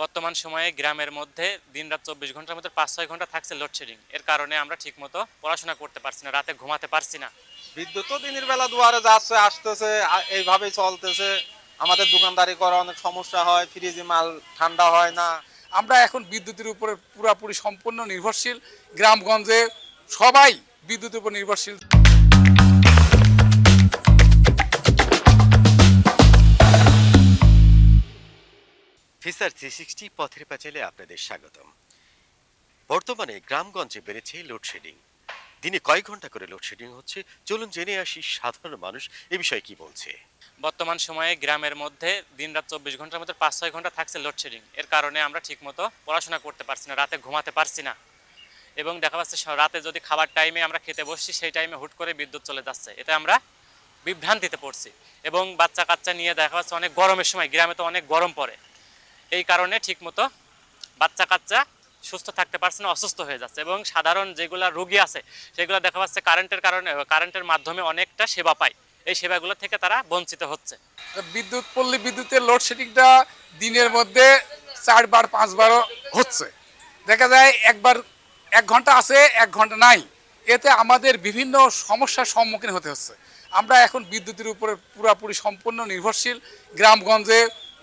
বর্তমান সময়ে গ্রামের মধ্যে দিনরাত চব্বিশ ঘণ্টার মধ্যে পাঁচ ছয় ঘণ্টা থাকছে লোডশেডিং এর কারণে আমরা ঠিকমতো পড়াশোনা করতে পারছি না রাতে ঘুমাতে পারছি না। বিদ্যুৎ তো দিনের বেলা দুয়ারে যাচ্ছে আসতেছে এইভাবেই চলতেছে। আমাদের দোকানদারি করা অনেক সমস্যা হয় ফ্রিজে মাল ঠান্ডা হয় না। আমরা এখন বিদ্যুতের উপরে পুরোপুরি সম্পূর্ণ নির্ভরশীল। গ্রামগঞ্জে সবাই বিদ্যুতের উপর নির্ভরশীল। ফিসার থ্রি সিক্সটি পথের পাঁচালে আপনাদের স্বাগতম। বর্তমানে গ্রামগঞ্জে বেড়েছে লোডশেডিং। দিনে কয়েক ঘণ্টা করে লোডশেডিং হচ্ছে। চলুন জেনে আসি সাধারণ মানুষ এ বিষয়ে কি বলছে। বর্তমান সময়ে গ্রামের মধ্যে দিন রাত চব্বিশ ঘণ্টার মধ্যে পাঁচ ছয় ঘণ্টা থাকছে লোডশেডিং। এর কারণে আমরা ঠিকমতো পড়াশোনা করতে পারছি না, রাতে ঘুমাতে পারছি না। এবং দেখা যাচ্ছে রাতে যদি খাবার টাইমে আমরা খেতে বসছি, সেই টাইমে হুট করে বিদ্যুৎ চলে যাচ্ছে। এতে আমরা বিভ্রান্তিতে পড়ছি। এবং বাচ্চা কাচ্চা নিয়ে দেখা যাচ্ছে অনেক গরমের সময়, গ্রামে তো অনেক গরম পড়ে। এই কারণে ঠিকমতো বাচ্চা কাচ্চা সুস্থ থাকতে পারছে না, অসুস্থ হয়ে যাচ্ছে এবং সাধারণ যেগুলা রোগী আছে, সেগুলো দেখা যাচ্ছে কারেন্টের কারণে কারেন্টের মাধ্যমে অনেকটা সেবা পায়। এই সেবাগুলো থেকে তারা বঞ্চিত হচ্ছে। বিদ্যুৎ, পল্লী বিদ্যুতের লোডশেডিংটা দিনের মধ্যে চারবার, পাঁচবারও হচ্ছে। দেখা যায় একবার, এক ঘণ্টা আছে, এক ঘণ্টা নাই। এতে আমাদের বিভিন্ন সমস্যার সম্মুখীন হতে হচ্ছে। আমরা এখন বিদ্যুতের উপরে পুরোপুরি সম্পূর্ণ নির্ভরশীল। গ্রামগঞ্জে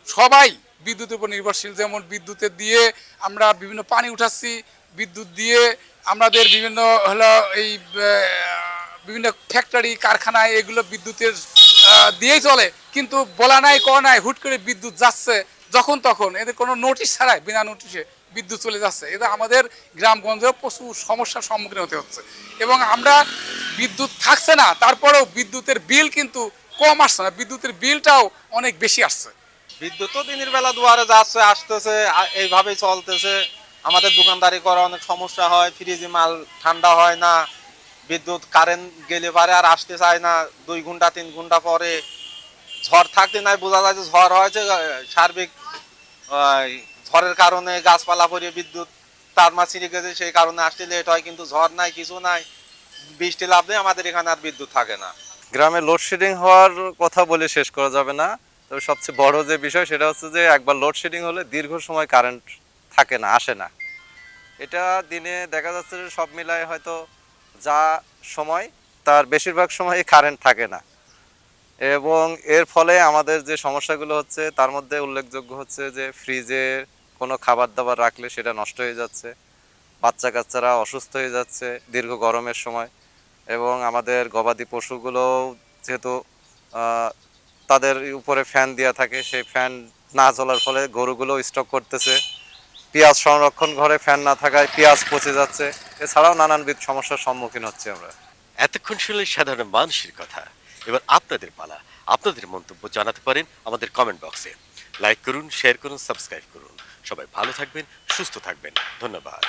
সবাই বিদ্যুতের উপর নির্ভরশীল। যেমন বিদ্যুতের দিয়ে আমরা বিভিন্ন পানি উঠাচ্ছি, বিদ্যুৎ দিয়ে আমাদের বিভিন্ন হলো এই বিভিন্ন ফ্যাক্টরি কারখানায় এগুলো বিদ্যুতের দিয়েই চলে। কিন্তু বলা নাই ক নাই, হুট করে বিদ্যুৎ যাচ্ছে যখন তখন। এদের কোনো নোটিশ ছাড়াই, বিনা নোটিশে বিদ্যুৎ চলে যাচ্ছে। এতে আমাদের গ্রামগঞ্জেও প্রচুর সমস্যার সম্মুখীন হতে হচ্ছে। এবং আমরা বিদ্যুৎ থাকছে না, তারপরেও বিদ্যুতের বিল কিন্তু কম আসছে না। বিদ্যুতের বিলটাও অনেক বেশি আসছে। বিদ্যুৎ তো দিনের বেলা দুয়ারে যাচ্ছে, আসতেছে এইভাবেই চলতেছে। আমাদের দোকানদারি করা অনেক সমস্যা হয়, ফ্রিজে মাল ঠান্ডা হয় না, বিদ্যুৎ কারেন্ট গেলে পারে আর আসতে চায় না, দুই ঘণ্টা, তিন ঘণ্টা পরে। ঝড় থাকতে নাই, বোঝা যায় যে ঝড় হয়েছে সার্বিক ঝড়ের কারণে গাছপালা পরিয়ে বিদ্যুৎ তার মা ছিঁড়ে গেছে, সেই কারণে আসতে লেট হয়, কিন্তু ঝড় নাই, কিছু নাই। বৃষ্টি লাভ নেই, আমাদের এখানে আর বিদ্যুৎ থাকে না। গ্রামে লোডশেডিং হওয়ার কথা বলে শেষ করা যাবে না। তবে সবচেয়ে বড় যে বিষয় সেটা হচ্ছে যে একবার লোডশেডিং হলে দীর্ঘ সময় কারেন্ট থাকে না, আসে না। এটা দিনে দেখা যাচ্ছে যে সব মিলায় হয়তো যা সময়, তার বেশিরভাগ সময় কারেন্ট থাকে না। এবং এর ফলে আমাদের যে সমস্যাগুলো হচ্ছে, তার মধ্যে উল্লেখযোগ্য হচ্ছে যে ফ্রিজে কোনো খাবার দাবার রাখলে সেটা নষ্ট হয়ে যাচ্ছে বাচ্চা কাচ্চারা অসুস্থ হয়ে যাচ্ছে দীর্ঘ গরমের সময়। এবং আমাদের গবাদি পশুগুলো যেহেতু তাদের উপরে ফ্যান দেওয়া থাকে, সেই ফ্যান না চলার ফলে গরুগুলো স্টক করতেছে। পেঁয়াজ সংরক্ষণ ঘরে ফ্যান না থাকায় পেঁয়াজ পচে যাচ্ছে। এছাড়াও নানানবিধ সমস্যার সম্মুখীন হচ্ছে আমরা। এতক্ষণ শুনলেন সাধারণ মানুষের কথা। এবার আপনাদের পালা। আপনাদের মন্তব্য জানাতে পারেন আমাদের কমেন্ট বক্সে লাইক করুন শেয়ার করুন সাবস্ক্রাইব করুন। সবাই ভালো থাকবেন, সুস্থ থাকবেন। ধন্যবাদ।